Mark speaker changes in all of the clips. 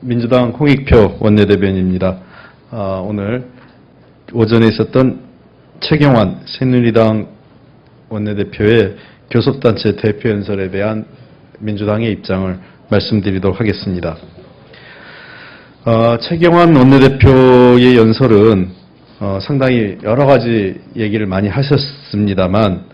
Speaker 1: 민주당 홍익표 원내대변인입니다. 아, 오늘 오전에 있었던 최경환 새누리당 원내대표의 교섭단체 대표연설에 대한 민주당의 입장을 말씀드리도록 하겠습니다. 어, 최경환 원내대표의 연설은 어, 상당히 여러 가지 얘기를 많이 하셨습니다만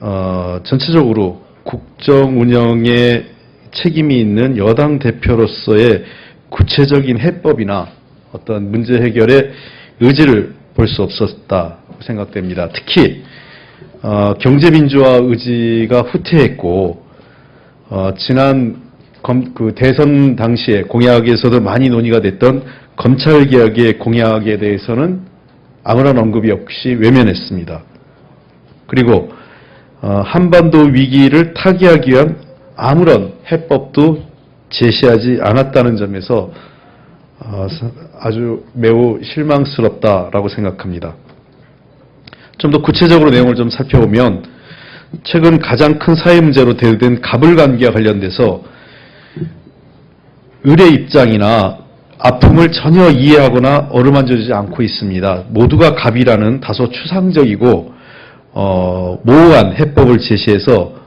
Speaker 1: 어, 전체적으로 국정 운영에 책임이 있는 여당 대표로서의 구체적인 해법이나 어떤 문제 해결의 의지를 볼 수 없었다 생각됩니다. 특히 어, 경제민주화 의지가 후퇴했고 어, 지난 검- 그 대선 당시에 공약에서도 많이 논의가 됐던 검찰개혁의 공약에 대해서는 아무런 언급이 없이 외면했습니다. 그리고 어, 한반도 위기를 타개하기 위한 아무런 해법도 제시하지 않았다는 점에서 어, 사- 아주 매우 실망스럽다라고 생각합니다. 좀 더 구체적으로 내용을 좀 살펴보면 최근 가장 큰 사회 문제로 대두된 갑을 관계와 관련돼서 을의 입장이나 아픔을 전혀 이해하거나 어루만져주지 않고 있습니다. 모두가 갑이라는 다소 추상적이고 어, 모호한 해법을 제시해서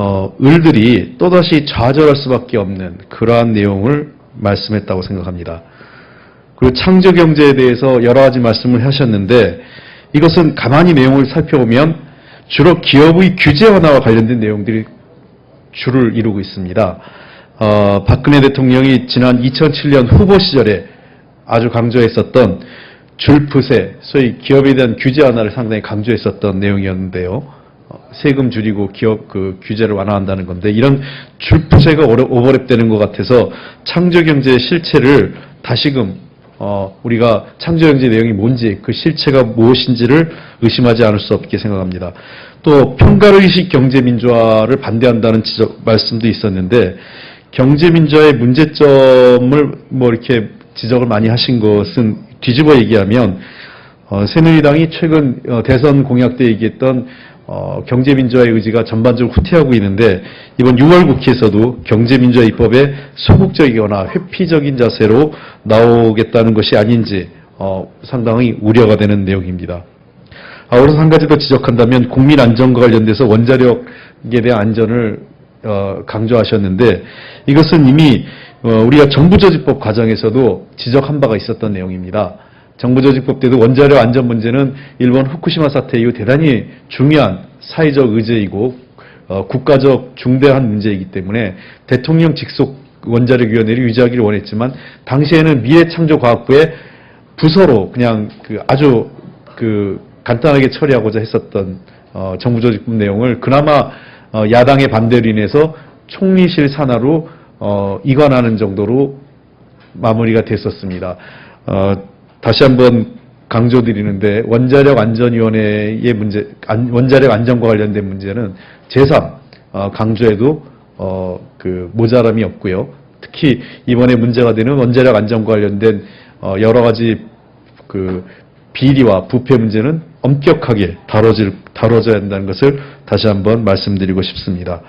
Speaker 1: 어, 을들이 또다시 좌절할 수밖에 없는 그러한 내용을 말씀했다고 생각합니다. 그리고 창조 경제에 대해서 여러 가지 말씀을 하셨는데 이것은 가만히 내용을 살펴보면 주로 기업의 규제 완화와 관련된 내용들이 주를 이루고 있습니다. 어, 박근혜 대통령이 지난 2007년 후보 시절에 아주 강조했었던 줄푸세, 소위 기업에 대한 규제 완화를 상당히 강조했었던 내용이었는데요. 어, 세금 줄이고 기업 그 규제를 완화한다는 건데 이런 줄푸세가 오래- 오버랩되는 것 같아서 창조경제의 실체를 다시금 어, 우리가 창조경제 내용이 뭔지 그 실체가 무엇인지를 의심하지 않을 수 없게 생각합니다. 또 평가의식 경제민주화를 반대한다는 지적, 말씀도 있었는데 경제민주화의 문제점을 뭐 이렇게 지적을 많이 하신 것은 뒤집어 얘기하면 어, 새누리당이 최근 어, 대선 공약 때 얘기했던 어, 경제민주화의 의지가 전반적으로 후퇴하고 있는데 이번 6월 국회에서도 경제민주화 입법에 소극적이거나 회피적인 자세로 나오겠다는 것이 아닌지 어, 상당히 우려가 되는 내용입니다. 아울러서 한 가지 더 지적한다면 국민 안전과 관련돼서 원자력에 대한 안전을 어, 강조하셨는데 이것은 이미 어, 우리가 정부조직법 과정에서도 지적한 바가 있었던 내용입니다. 정부조직법 때도 원자력 안전 문제는 일본 후쿠시마 사태 이후 대단히 중요한 사회적 의제이고 어, 국가적 중대한 문제이기 때문에 대통령 직속 원자력위원회를 유지하기를 원했지만 당시에는 미래창조과학부의 부서로 그냥 그 아주 그 간단하게 처리하고자 했었던 어, 정부조직법 내용을 그나마 어, 야당의 반대로 인해서 총리실 산하로 어, 이관하는 정도로 마무리가 됐었습니다. 어, 다시 한번 강조드리는데 원자력 안전위원회의 문제, 안- 원자력 안전과 관련된 문제는 제3 어, 강조해도 어, 그 모자람이 없고요. 특히 이번에 문제가 되는 원자력 안전과 관련된 어, 여러 가지 그 비리와 부패 문제는 엄격하게 다뤄질, 다뤄져야 한다는 것을 다시 한번 말씀드리고 싶습니다.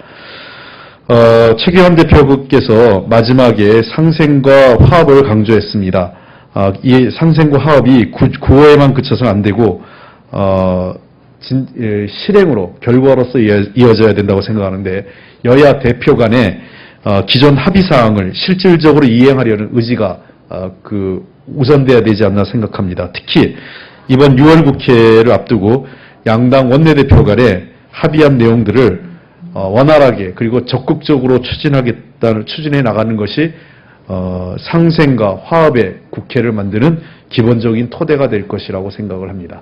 Speaker 1: 어, 최경환 대표께서 마지막에 상생과 화합을 강조했습니다. 아, 이 상생과 화합이 구, 구호에만 그쳐서는 안 되고 어, 진- 예, 실행으로 결과로서 이어- 이어져야 된다고 생각하는데 여야 대표 간에 어, 기존 합의 사항을 실질적으로 이행하려는 의지가 어, 그 우선돼야 되지 않나 생각합니다. 특히 이번 6월 국회를 앞두고 양당 원내대표 간에 합의한 내용들을 어, 원활하게 그리고 적극적으로 추진하겠다는 추진해 나가는 것이 어, 상생과 화합의 국회를 만드는 기본적인 토대가 될 것이라고 생각을 합니다.